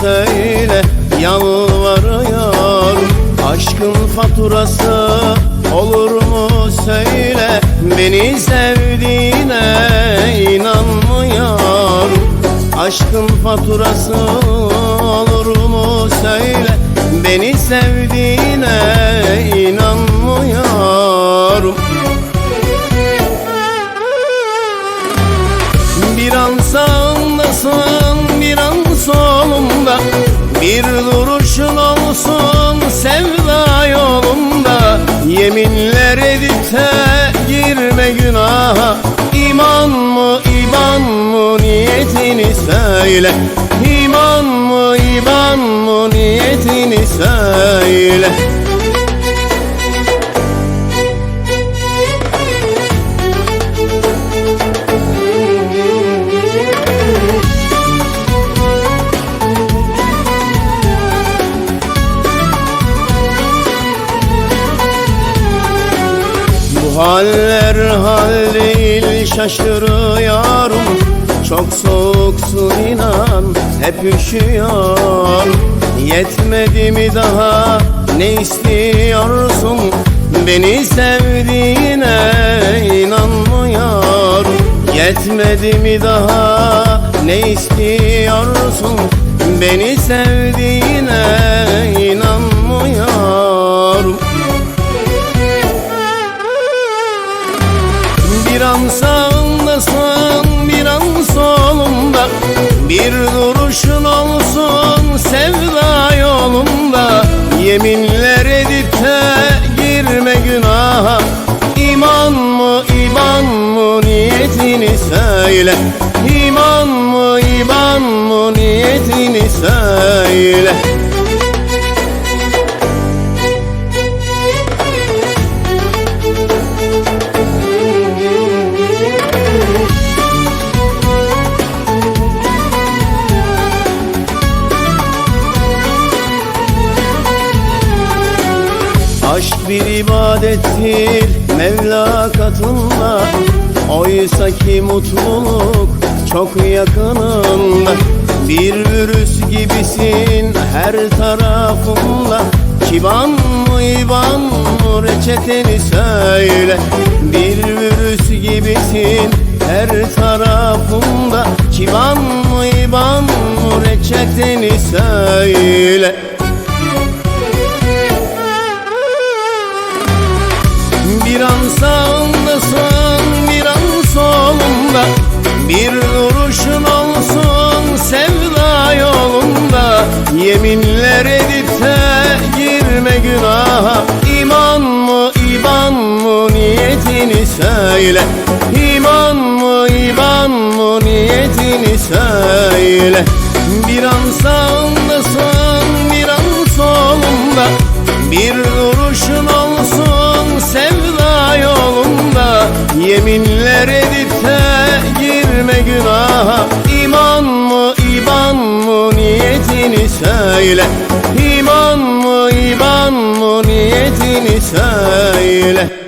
Söyle yalvarıyorum. Aşkın faturası olur mu söyle Beni sevdiğine inanmıyorum. Aşkın faturası olur mu söyle Beni sevdiğine inanmıyorum girme günaha. İman mı iman mı? Niyetini söyle. İman mı iman mı? Niyetini söyle. Bu haller hal değil şaşırıyorum. Çok soğuksun inan hep üşüyorum. Yetmedi mi daha ne istiyorsun? Beni sevdiğine inanmıyorum Yetmedi mi daha ne istiyorsun? Beni sevdiğine inanmıyorum edip de girme günaha. İman mı iman mı niyetini söyle. İman mı iman mı niyetini söyle bir ibadettir Mevla katında. Oysa ki mutluluk çok yakınında. Bir virüs gibisin her tarafımda Kiban mı iban mı reçeteni söyle. Bir virüs gibisin her tarafımda Kiban mı iban mı reçeteni söyle sağındasın bir an solumda Bir duruşun olsun sevda yolunda. Yeminler edip de girme günaha. İman mı iman mı niyetini söyle. İman mı iman mı niyetini söyle. Bir an sağındasın Yeminler edip de girme günaha. İman mı iman mı niyetini söyle. İman mı iman mı niyetini söyle